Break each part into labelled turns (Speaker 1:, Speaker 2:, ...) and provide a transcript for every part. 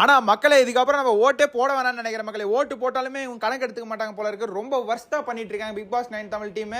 Speaker 1: ஆனால் மக்களை இதுக்கப்புறம் நம்ம ஓட்டே போட வேணாம்னு நினைக்கிற மக்களை ஓட்டு போட்டாலுமே இவங்க கணக்கு எடுத்துக்க மாட்டாங்க போல இருக்கு. ரொம்ப வர்ஸ்ட்டாக பண்ணிட்டு இருக்காங்க Bigg Boss nine Tamil team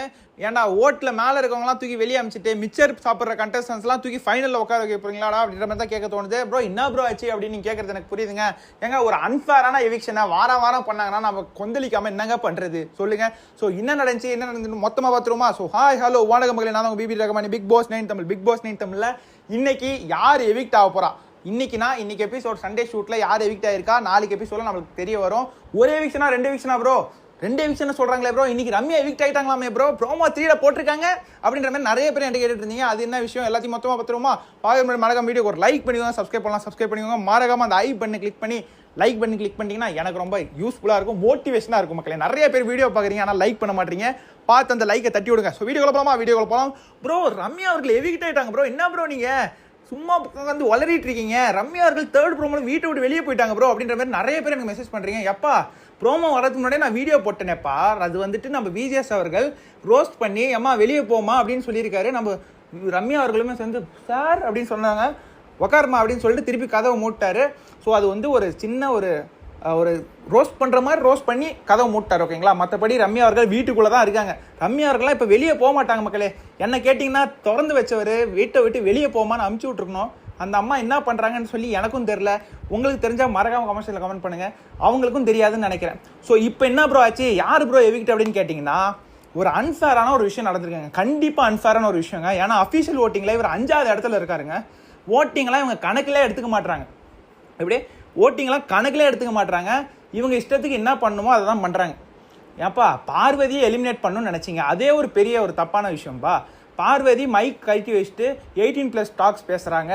Speaker 1: ஏன்னா ஓட்டில் மேலே இருக்கவங்களாம் தூக்கி வெளியே அமைச்சிட்டு மிச்சர் சாப்பிட்ற கண்டஸ்டன்ஸ்லாம் தூக்கி ஃபைனலில் உட்கார வைக்க போறீங்களாடா அப்படின்ற மாதிரி தான் கேட்க தோணுது. ப்ரோ என்ன ப்ரோ ஆச்சு அப்படின்னு நீங்க கேட்கறது எனக்கு புரியுதுங்க. ஏங்க ஒரு அன்ஃபேரான எவிக்ஷனை வாரம் வாரம் பண்ணாங்கன்னா நம்ம கொந்தளிக்காமல் என்னங்க பண்ணுறது சொல்லுங்க. ஸோ என்ன நடந்துச்சு என்ன நடந்து மொத்தமாக பார்த்துருமா ஸோ ஹாய் ஹலோ வானக மக்களை நான் உங்கள் பிபி ரகமானி Bigg Boss nine Tamil Bigg Boss nine தமிழில். இன்னைக்கு யார் எவிக்ட் ஆக போகிறா இன்னைக்குனா இன்னைக்கு எபிசோட் சண்டே ஷூட்ல யார் எவிக்ட் ஆயிருக்கா? நாளைக்கு எபிசோட நம்மளுக்கு தெரிய வரும். ஒரே எவிக்ஷனா ரெண்டு எவிக்ஷனா ப்ரோ ரெண்டு எவிக்ஷன் சொல்றாங்களே ப்ரோ இன்னைக்கு ரம்யா எவிக்ட் ஆயிட்டாங்களாமே ப்ரோ ப்ரோமோ த்ரீல போட்டிருக்காங்க. அப்படின்ற மாதிரி நிறைய பேர் என்கிட்ட கேட்டுட்டு இருந்தீங்க. அது என்ன விஷயம்? எல்லாத்தையும் மொத்தமா பத்திரமா பாக மறக்காம வீடியோ ஒரு லைக் பண்ணிக்கோங்க சப்ஸ்கிரைப் பண்ணலாம் சப்ஸ்கிரைப் பண்ணிக்கோங்க. மறக்காம அந்த ஐ பண்ணி கிளிக் பண்ணி லைக் பண்ணி கிளிக் பண்ணிட்டீங்கன்னா எனக்கு ரொம்ப யூஸ்ஃபுல்லாக இருக்கும் மோட்டிவேஷனாக இருக்கும் மக்களே. நிறைய பேர் வீடியோ பார்க்குறீங்க ஆனால் லைக் பண்ண மாட்டீங்க. பார்த்து அந்த லைக்கை தட்டி விடுங்க ஸோ வீடியோ போகலாமா வீடியோ போகலாம் ப்ரோ ரம்யா அவர்கள் எவிக்ட் ஆயிட்டாங்க ப்ரோ என்ன ப்ரோ நீங்கள் சும்மா உட்காந்து வளரிட்டு இருக்கீங்க. ரம்யா அவர்கள் தேர்ட் ப்ரோமோ வீட்டை விட்டு வெளியே போயிட்டாங்க ப்ரோ அப்படின்ற மாதிரி நிறைய பேர் எனக்கு மெசேஜ் பண்றீங்க. எப்பா ப்ரோமோ வரதுக்கு முன்னாடியே நான் வீடியோ போட்டேனேப்பா. அது வந்துட்டு நம்ம விஜிஎஸ் அவர்கள் ரோஸ்ட் பண்ணி அம்மா வெளியே போமா அப்படின்னு சொல்லியிருக்காரு. நம்ம ரம்யா அவர்களுமே சேர்ந்து சார் அப்படின்னு சொன்னாங்க. உக்காருமா அப்படின்னு சொல்லிட்டு திருப்பி கதவை மூட்டாரு. ஸோ அது வந்து ஒரு சின்ன ஒரு ஒரு ரோஸ்ட் பண்ணுற மாதிரி ரோஸ்ட் பண்ணி கதவை மூட்டார் ஓகேங்களா மற்றபடி ரம்யா அவர்கள் வீட்டுக்குள்ளே தான் இருக்காங்க. ரம்யா அவர்கள்லாம் இப்போ வெளியே போக மாட்டாங்க மக்களே. என்ன கேட்டிங்கன்னா திறந்து வச்சவர் வீட்டை விட்டு வெளியே போமான்னு அமுச்சு விட்ருக்கணும் அந்த அம்மா என்ன பண்ணுறாங்கன்னு சொல்லி எனக்கும் தெரில உங்களுக்கு தெரிஞ்சால் மறக்காம கமெண்ட்ஸில் கமெண்ட் பண்ணுங்கள் அவங்களுக்கும் தெரியாதுன்னு நினைக்கிறேன். ஸோ இப்போ என்ன ப்ரோ ஆச்சு? யார் ப்ரோ எவிக்ட் அப்படின்னு கேட்டிங்கன்னா ஒரு அன்ஃபேரான ஒரு விஷயம் நடந்திருக்காங்க. கண்டிப்பாக அன்ஃபேரான ஒரு விஷயங்க. ஏன்னா அஃபீஷியல் ஓட்டிங்கில் இவர் அஞ்சாவது இடத்துல இருக்காருங்க. ஓட்டிங்லாம் இவங்க கணக்கிலே எடுத்துக்க மாட்டுறாங்க எப்படி? ஓட்டிங்லாம் கணக்கில் எடுத்துக்க மாட்றாங்க. இவங்க இஷ்டத்துக்கு என்ன பண்ணணுமோ அதை தான் பண்ணுறாங்க ஏப்பா பார்வதியை எலிமினேட் பண்ணணும்னு நினச்சிங்க. அதே ஒரு பெரிய ஒரு தப்பான விஷயம்பா. பார்வதி மைக் கழட்டி வச்சுட்டு எயிட்டீன் ப்ளஸ் டாக்ஸ் பேசுகிறாங்க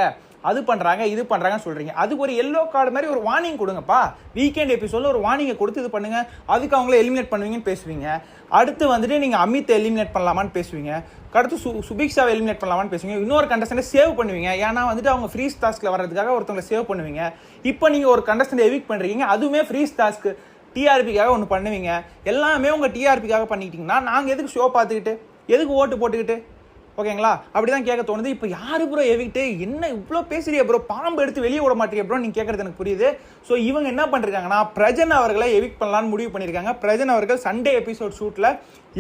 Speaker 1: அது பண்ணுறாங்க இது பண்ணுறாங்கன்னு சொல்கிறீங்க அதுக்கு ஒரு எல்லோ கார்டு மாதிரி ஒரு வார்னிங் கொடுங்கப்பா. வீக்கெண்ட் எபிசோடில் ஒரு வார்னிங்கை கொடுத்து இது பண்ணுங்க. அதுக்கு அவங்கள எலிமினேட் பண்ணுவீங்கன்னு பேசுவீங்க. அடுத்து வந்துட்டு நீங்கள் அமித்தை எலிமினேட் பண்ணலாமான்னு பேசுவீங்க. அடுத்து சு சுபிக்ஷாவை எலிமினேட் பண்ணலாமான்னு பேசுவீங்க. இன்னொரு கண்டஸ்டண்டை சேவ் பண்ணுவீங்க. ஏன்னா வந்துட்டு அவங்க ஃப்ரீ டாஸ்க்கில் வர்றதுக்காக ஒருத்தவங்களை சேவ் பண்ணுவீங்க. இப்போ நீங்கள் ஒரு கண்டஸ்டன்ட் எவிக் பண்ணுறீங்க அதுவுமே ஃப்ரீ டாஸ்க்கு டிஆர்பிக்காக ஒன்று பண்ணுவீங்க. எல்லாமே உங்கள் டிஆர்பிக்காக பண்ணிக்கிட்டிங்கன்னா நாங்கள் எதுக்கு ஷோ பார்த்துக்கிட்டு எதுக்கு ஓட்டு போட்டுக்கிட்டு ஓகேங்களா? அப்படிதான் கேட்க தோணுது. இப்போ யாரு ப்ரோ எவிக்கிட்டு என்ன இவ்வளோ பேசுறிய ப்ரோ பாம்பு எடுத்து வெளியே விட மாட்டேங்க ப்ரோ நீங்கள் கேட்குறது எனக்கு புரியுது. ஸோ இவங்க என்ன பண்ணிருக்காங்கன்னா பிரஜன் அவர்களை எவிக் பண்ணலான்னு முடிவு பண்ணியிருக்காங்க பிரஜன் அவர்கள் சண்டே எபிசோட் ஷூட்டில்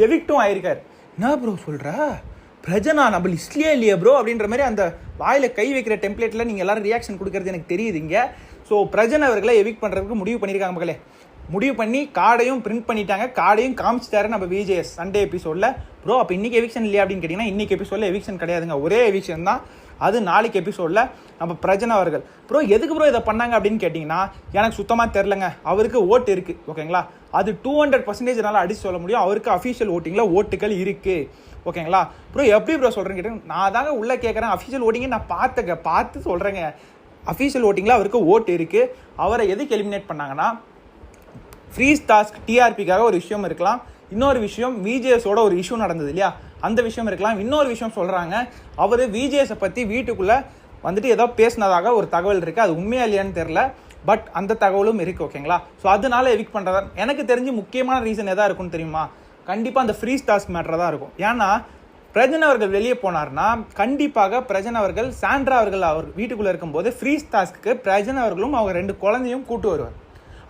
Speaker 1: எவிக்ட்டும் ஆயிருக்கார். என்ன ப்ரோ சொல்கிற பிரஜனா? நம்ம லிஸ்ட்லேயே இல்லையே ப்ரோ அப்படின்ற மாதிரி அந்த வாயில் கை வைக்கிற டெம்ப்ளேட்டில் நீங்கள் எல்லாரும் ரியாக்ஷன் கொடுக்கறது எனக்கு தெரியுது இங்கே. ஸோ பிரஜன் அவர்களை எவிக் பண்ணுறதுக்கு முடிவு பண்ணியிருக்காங்க மக்களே. முடிவு பண்ணி கார்டையும் பிரிண்ட் பண்ணிட்டாங்க. கார்டையும் காமிச்சிட்டாரு நம்ம விஜேஎஸ் சண்டே எபிசோடில் ப்ரோ அப்போ இன்னைக்கு எவிக்ஷன் இல்லையா அப்படின்னு கேட்டிங்கன்னா இன்னைக்கு எபிசோடில் எவிக்ஷன் கிடையாதுங்க. ஒரே எவிக்ஷன் தான். அது நாளைக்கு எபிசோடில் நம்ம பிரஜன அவர்கள். ப்ரோ எதுக்கு ப்ரோ இதை பண்ணாங்க அப்படின்னு கேட்டிங்கன்னா எனக்கு சுத்தமாக தெரிலங்க அவருக்கு ஓட்டு இருக்குது ஓகேங்களா அது டூ ஹண்ட்ரட் பர்சன்டேஜ்னால அடிச்சு சொல்ல முடியும். அவருக்கு அஃபீஷியல் ஓட்டிங்கில் ஓட்டுகள் இருக்குது ஓகேங்களா ப்ரோ எப்படி ப்ரோ சொல்கிறேன்னு கேட்டேன் நான் தாங்க உள்ளே கேட்குறேன் அஃபீஷியல் ஓட்டிங்கை நான் பார்த்துக்க பார்த்து சொல்கிறேங்க அஃபீஷியல் ஓட்டிங்கில் அவருக்கு ஓட்டு இருக்குது அவரை எதுக்கு எலிமினேட் பண்ணாங்கன்னா ஃப்ரீஸ் டாஸ்க் டிஆர்பிக்காக ஒரு விஷயம் இருக்கலாம். இன்னொரு விஷயம் விஜேஎஸோட ஒரு இஷ்யூ நடந்தது இல்லையா? அந்த விஷயம் இருக்கலாம். இன்னொரு விஷயம் சொல்கிறாங்க அவர் விஜேஎஸை பற்றி வீட்டுக்குள்ளே வந்துட்டு ஏதோ பேசினதாக ஒரு தகவல் இருக்குது அது உண்மையா இல்லையான்னு தெரில பட் அந்த தகவலும் இருக்குது ஓகேங்களா ஸோ அதனால எவிக் பண்ணுறதா எனக்கு தெரிஞ்சு முக்கியமான ரீசன் எதாக இருக்கும்னு தெரியுமா? கண்டிப்பாக அந்த ஃப்ரீஸ் டாஸ்க் மேட்டர் தான் இருக்கும். ஏன்னா பிரஜன் அவர்கள் வெளியே போனார்னா கண்டிப்பாக பிரஜன் அவர்கள் சாண்ட்ரா அவர்கள் அவர் வீட்டுக்குள்ளே இருக்கும்போது ஃப்ரீஸ் டாஸ்க்கு பிரஜன் அவர்களும் அவங்க ரெண்டு குழந்தையும் கூட்டு வருவார்.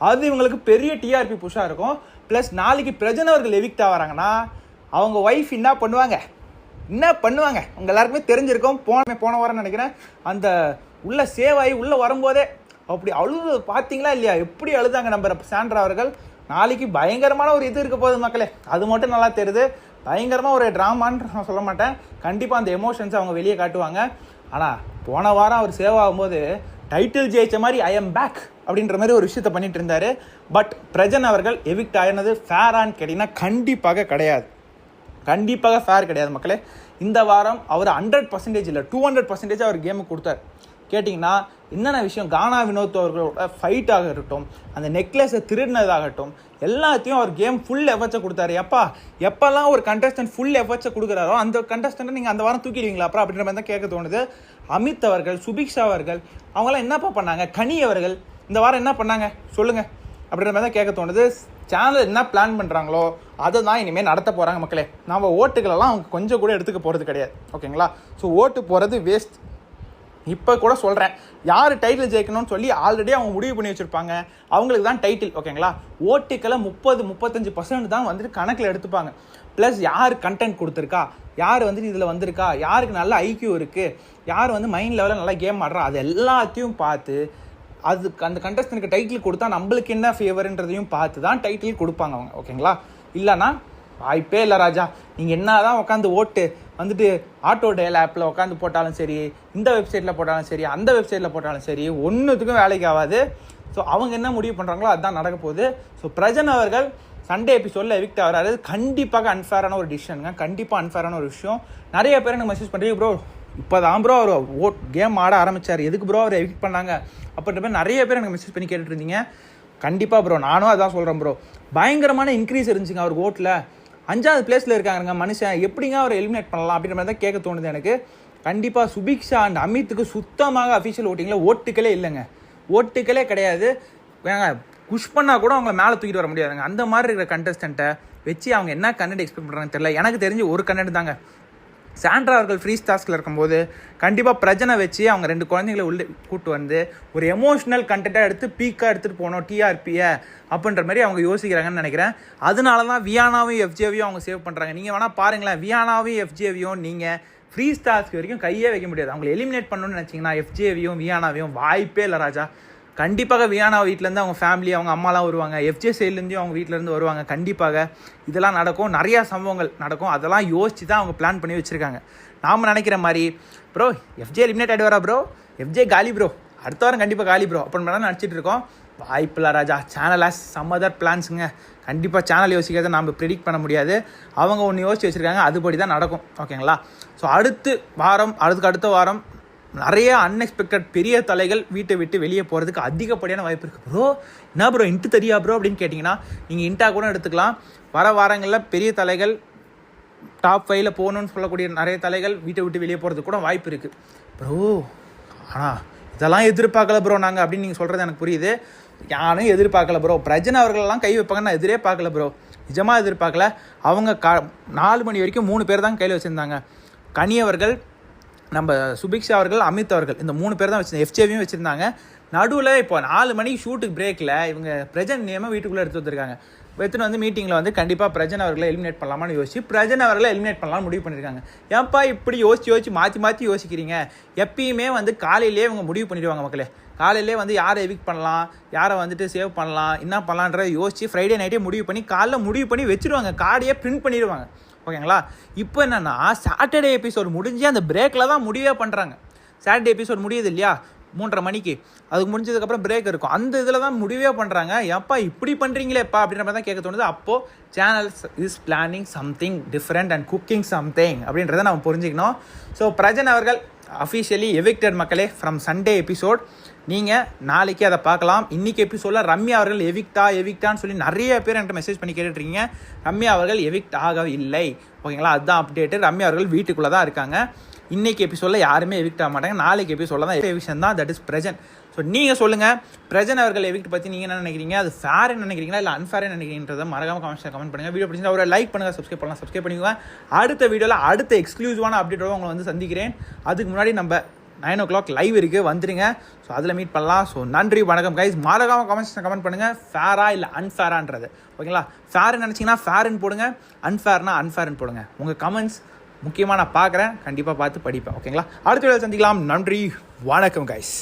Speaker 1: அது இவங்களுக்கு பெரிய டிஆர்பி புஷாக இருக்கும். ப்ளஸ் நாளைக்கு பிரஜன் அவர்கள் எவிக்ட் வராங்கன்னா அவங்க ஒய்ஃப் என்ன பண்ணுவாங்க? என்ன பண்ணுவாங்க? உங்க எல்லாருக்குமே தெரிஞ்சிருக்கும். போன போன வாரம் நினைக்கிறேன். அந்த உள்ள சேவ் ஆகி உள்ள வரும்போதே அப்படி அழுது பார்த்தீங்களா இல்லையா? எப்படி அழுதாங்க நம்ம சாண்ட்ரா அவர்கள்? நாளைக்கு பயங்கரமான ஒரு இது இருக்க போகுது மக்களே. அது மட்டும் நல்லா தெரியுது. பயங்கரமாக ஒரு ட்ராமான்னு நான் சொல்ல மாட்டேன். கண்டிப்பாக அந்த எமோஷன்ஸ் அவங்க வெளியே காட்டுவாங்க. ஆனால் போன வாரம் அவர் சேவ் ஆகும்போது டைட்டில் ஜெயிச்ச மாதிரி ஐ எம் பேக் அப்படின்ற மாதிரி ஒரு விஷயத்த பண்ணிட்டு இருந்தாரு. பட் பிரஜன் அவர்கள் எவிக்ட் ஆயினது ஃபேரான்னு கேட்டிங்கன்னா கண்டிப்பாக கிடையாது. கண்டிப்பாக ஃபேர் கிடையாது மக்களே. இந்த வாரம் அவர் ஹண்ட்ரட் பர்சன்டேஜ் இல்லை டூ ஹண்ட்ரட் பர்சன்டேஜ் அவர் கேமுக்கு கொடுத்தார். கேட்டிங்கன்னா என்னென்ன விஷயம்? கானா வினோத் அவர்களோட ஃபைட் ஆகட்டும் அந்த நெக்லஸை திருடினதாகட்டும் எல்லாத்தையும் அவர் கேம் ஃபுல் எஃபர்ட்ஸை கொடுத்தாரு. எப்பா எப்போல்லாம் ஒரு கண்டஸ்டன்ட் ஃபுல் எஃபர்ட்ஸை கொடுக்குறாரோ அந்த கண்டஸ்டண்ட்டை நீங்கள் அந்த வாரம் தூக்கிடுவீங்களா அப்புறம் அப்படின்ற மாதிரி தான் கேட்க தோணுது. அமித் அவர்கள் சுபிக்ஷா அவர்கள் அவங்களாம் என்னப்பா பண்ணாங்க? கனி அவர்கள் இந்த வாரம் என்ன பண்ணாங்க? சொல்லுங்கள் அப்படின்ற மாதிரி தான் கேட்க தோணுது. சேனல் என்ன பிளான் பண்ணுறாங்களோ அதை தான் இனிமேல் நடத்த போகிறாங்க மக்களே. நம்ம ஓட்டுகளெல்லாம் அவங்க கொஞ்சம் கூட எடுத்துக்க போகிறது கிடையாது. ஓகேங்களா? ஸோ ஓட்டு போகிறது வேஸ்ட் இப்போ கூட சொல்கிறேன் யார் டைட்டில் ஜெயிக்கணும்னு சொல்லி ஆல்ரெடி அவங்க முடிவு பண்ணி வச்சுருப்பாங்க. அவங்களுக்கு தான் டைட்டில் ஓகேங்களா ஓட்டுக்களை முப்பது முப்பத்தஞ்சு பர்சன்ட் தான் வந்துட்டு கணக்கில் எடுத்துப்பாங்க. ப்ளஸ் யார் கண்டென்ட் கொடுத்துருக்கா? யார் வந்துட்டு இதில் வந்திருக்கா? யாருக்கு நல்ல ஐக்கியூ இருக்குது யார் வந்து மைண்ட் லெவலில் நல்லா கேம் ஆடுறா? அது எல்லாத்தையும் பார்த்து அதுக்கு அந்த கண்டஸ்டனுக்கு டைட்டில் கொடுத்தா நம்மளுக்கு என்ன ஃபேவர்ன்றதையும் பார்த்து தான் டைட்டில் கொடுப்பாங்க அவங்க ஓகேங்களா இல்லைனா வாய்ப்பே இல்லை ராஜா. நீங்கள் என்ன தான் உட்காந்து ஓட்டு வந்துட்டு ஆட்டோ டேல் ஆப்பில் உட்காந்து போட்டாலும் சரி இந்த வெப்சைட்டில் போட்டாலும் சரி அந்த வெப்சைட்டில் போட்டாலும் சரி ஒன்றுத்துக்கும் வேலைக்கு ஆகாது. ஸோ அவங்க என்ன முடிவு பண்ணுறாங்களோ அதுதான் நடக்க போகுது. ஸோ பிரஜன் அவர்கள் சண்டே எபிசோடில் எவிக்ட் ஆகிறாரு. கண்டிப்பாக அன்ஃபேரான ஒரு டிசிஷனுங்க கண்டிப்பாக அன்ஃபேரான ஒரு விஷயம். நிறைய பேர் எனக்கு மெசேஜ் பண்ணுறீங்க ப்ரோ இப்போ தான் ப்ரோ அவர் ஓட் கேம் ஆட ஆரம்பிச்சார். எதுக்கு ப்ரோ அவர் எவிக்ட் பண்ணாங்க? அப்படின்ற மாதிரி நிறைய பேர் எனக்கு மெசேஜ் பண்ணி கேட்டுட்டு இருந்தீங்க. கண்டிப்பாக ப்ரோ நானும் அதான் சொல்கிறேன் ப்ரோ பயங்கரமான இன்க்ரீஸ் இருந்துச்சுங்க அவர் ஓட்டில். அஞ்சாவது பிளேஸில் இருக்காங்க மனுஷன். எப்படிங்க அவர் எலிமினேட் பண்ணலாம் அப்படின்ற மாதிரி தான் கேட்க தோணுது எனக்கு. கண்டிப்பாக சுபிக்ஷா அண்ட் அமித்துக்கு சுத்தமாக அஃபிஷியல் ஓட்டிங்கில் ஓட்டுக்களே இல்லைங்க. ஓட்டுக்களே கிடையாது. ஏங்க புஷ் பண்ணால் கூட அவங்கள மேலே தூக்கிட்டு வர முடியாதுங்க. அந்த மாதிரி இருக்கிற கண்டஸ்டண்ட்டை வச்சு அவங்க என்ன கண்டென்ட் எக்ஸ்பெக்ட் பண்ணுறாங்கன்னு தெரியல. எனக்கு தெரிஞ்சு ஒரு கண்டென்ட் தாங்க. சாண்ட்ரா அவர்கள் ஃப்ரீ ஸ்டாஸ்கில் இருக்கும்போது கண்டிப்பாக பிரச்சனை வச்சு அவங்க ரெண்டு குழந்தைங்களை உள்ளே கூட்டு வந்து ஒரு எமோஷ்னல் கண்டென்ட்டாக எடுத்து பீக்காக எடுத்துகிட்டு போனோம் டிஆர்பியை அப்படின்ற மாதிரி அவங்க யோசிக்கிறாங்கன்னு நினைக்கிறேன். அதனால தான் வியானாவையும் எஃப்ஜேவியும் அவங்க சேவ் பண்ணுறாங்க நீங்கள் வேணால் பாருங்களேன் வியானாவையும் எஃப்ஜேவியும் நீங்கள் ஃப்ரீ ஸ்டார்ஸ்க்கு வரைக்கும் கையே வைக்க முடியாது. அவங்களை எலிமினேட் பண்ணணும்னு நினச்சிங்கன்னா எஃப்ஜேவியும் வியானாவையும் வாய்ப்பே இல்லை ராஜா. கண்டிப்பாக வியானா வீட்டிலேருந்து அவங்க ஃபேமிலி அவங்க அம்மாலாம் வருவாங்க. எஃப்ஜே சைட்லேருந்தையும் அவங்க வீட்டிலேருந்து வருவாங்க. கண்டிப்பாக இதெல்லாம் நடக்கும். நிறையா சம்பவங்கள் நடக்கும். அதெல்லாம் யோசித்து தான் அவங்க பிளான் பண்ணி வச்சுருக்காங்க. நாம் நினைக்கிற மாதிரி ப்ரோ எஃப்ஜே எலிமினேட் ஆகிடுவாரா ப்ரோ எஃப்ஜே காலி ப்ரோ அடுத்த வாரம் கண்டிப்பாக காலி ப்ரோ அப்போ தான் நினச்சிட்டு இருக்கோம்? வாய்ப்பில்ல ராஜா. சேனல் ஆஸ் சம் அதர் பிளான்ஸுங்க கண்டிப்பாக சேனல் யோசிக்கிறத நம்ம ப்ரிடிக்ட் பண்ண முடியாது. அவங்க ஒன்று யோசிச்சு வச்சுருக்காங்க. அதுபடி தான் நடக்கும் ஓகேங்களா ஸோ அடுத்து வாரம் அதுக்கு அடுத்த வாரம் நிறைய அன்எக்ஸ்பெக்டட் பெரிய தலைகள் வீட்டை விட்டு வெளியே போகிறதுக்கு அதிகப்படியான வாய்ப்பு இருக்குது ப்ரோ என்ன ப்ரோ இன்ட்டு தெரியா ப்ரோ அப்படின்னு கேட்டிங்கன்னா நீங்கள் இன்ட்டாக கூட எடுத்துக்கலாம். வர வாரங்களில் பெரிய தலைகள் டாப் ஃபைவ்ல போகணுன்னு சொல்லக்கூடிய நிறைய தலைகள் வீட்டை விட்டு வெளியே போகிறதுக்கு கூட வாய்ப்பு இருக்குது ப்ரோ ஆனால் இதெல்லாம் எதிர்பார்க்கல ப்ரோ நாங்கள் அப்படின்னு நீங்கள் சொல்கிறது எனக்கு புரியுது. யாரும் எதிர்பார்க்கல ப்ரோ பிரஜன் அவர்களெல்லாம் கை வைப்பாங்கன்னு நான் எதிரே பார்க்கல ப்ரோ நிஜமாக எதிர்பார்க்கல. அவங்க க நாலு மணி வரைக்கும் மூணு பேர் தான் கையில் வச்சுருந்தாங்க. கனியவர்கள் நம்ம சுபிக்ஷா அவர்கள் அமித் அவர்கள் இந்த மூணு பேர் தான் வச்சிருந்தாங்க எஃப்ஜேவியும் வச்சுருந்தாங்க. நடுவில் இப்போ நாலு மணிக்கு ஷூட்டுக்கு பிரேக்கில் இவங்க பிரஜன் நேமாக வீட்டுக்குள்ளே எடுத்து வந்திருக்காங்க. எடுத்துகிட்டு வந்து மீட்டிங்கில் வந்து கண்டிப்பாக பிரஜன் அவர்களை எலிமினேட் பண்ணலாமான்னு யோசிச்சு பிரஜன் அவர்களை எலிமினேட் பண்ணலாம்னு முடிவு பண்ணியிருக்காங்க ஏன்ப்பா இப்படி யோசிச்சு யோசிச்சு மாற்றி மாற்றி யோசிக்கிறீங்க? எப்பயுமே வந்து காலையிலே இவங்க முடிவு பண்ணிடுவாங்க மக்களே. காலையிலே வந்து யாரை எவிக் பண்ணலாம் யாரை வந்துட்டு சேவ் பண்ணலாம் என்ன பண்ணலான்றத யோசிச்சு ஃப்ரைடே நைட்டே முடிவு பண்ணி காலைல முடிவு பண்ணி வச்சுருவாங்க. கார்டையே பிரிண்ட் பண்ணிடுவாங்க. ஓகேங்களா? இப்போ என்னென்னா சாட்டர்டே எபிசோட் முடிஞ்சு அந்த பிரேக்கில் தான் முடிவே பண்ணுறாங்க சாட்டர்டே எபிசோட் முடியுது இல்லையா? மூன்றரை மணிக்கு. அதுக்கு முடிஞ்சதுக்கப்புறம் பிரேக் இருக்கும். அந்த இதில் தான் முடிவே பண்ணுறாங்க எப்பா இப்படி பண்ணுறீங்களேப்பா அப்படின்ற மாதிரி தான் கேட்க தோணுது. அப்போது channels is planning something different and cooking something அப்படின்றத நம்ம புரிஞ்சுக்கணும். ஸோ பிரஜன் அவர்கள் அஃபிஷியலி எவிக்டட் மக்களே ஃப்ரம் சண்டே எபிசோட் நீங்கள் நாளைக்கு அதை பார்க்கலாம். இன்றைக்கி எபிசோடில் ரம்யா அவர்கள் எவிக்டா எவிக்டான்னு சொல்லி நிறைய பேர் என்கிட்ட மெசேஜ் பண்ணி கேட்டுட்ருக்கீங்க. ரம்யா அவர்கள் எவிக்ட் ஆகவில்லை. ஓகேங்களா? அதுதான் அப்டேட்டு ரம்யா அவர்கள் வீட்டுக்குள்ளே தான் இருக்காங்க இன்றைக்கி எபிசோடில் யாருமே எவிக்ட் ஆக மாட்டாங்க. நாளைக்கு எபிசோடில் தான் எவிக்ஷன் தான். தட் இஸ் பிரசன்ட் ஸோ நீங்கள் சொல்லுங்கள் பிரஜன் அவர்கள் எவிக்ட் பற்றி நீங்கள் என்ன நினைக்கிறீங்க? அது ஃபேர்னு நினைக்கிறீங்களா? இல்லை அன்ஃபேர் நினைக்கிறீங்கன்றதை மறக்காம கமெண்ட்ஸில் கமெண்ட் பண்ணுங்கள் வீடியோ பிடிச்சா ஒரு லைக் பண்ணுங்கள் சப்ஸ்கிரைப் பண்ணலாம் சப்ஸ்கிரைப் பண்ணிக்கோங்க. அடுத்த வீடியோவில் அடுத்த எக்ஸ்க்ளூசிவான அப்டேட்டோட உங்களை வந்து சந்திக்கிறேன். அதுக்கு முன்னாடி நம்ம நைன் ஓ கிளாக் லைவ் இருக்குது வந்துடுங்க ஸோ அதில் மீட் பண்ணலாம். ஸோ நன்றி வணக்கம். கைஸ் மறக்காம கமெண்ட்ஸ் கமெண்ட் பண்ணுங்கள் ஃபேராக இல்லை அன்ஃபேரான்றது ஓகேங்களா ஃபேர்னு நினச்சிங்கன்னா ஃபேருன்னு போடுங்க. அன்ஃபேர்னா அன்ஃபேர்னு போடுங்க. உங்கள் கமெண்ட்ஸ் முக்கியமாக நான் பார்க்குறேன். கண்டிப்பாக பார்த்து படிப்பேன். ஓகேங்களா அடுத்த வேலை சந்திக்கலாம். நன்றி வணக்கம் கைஸ்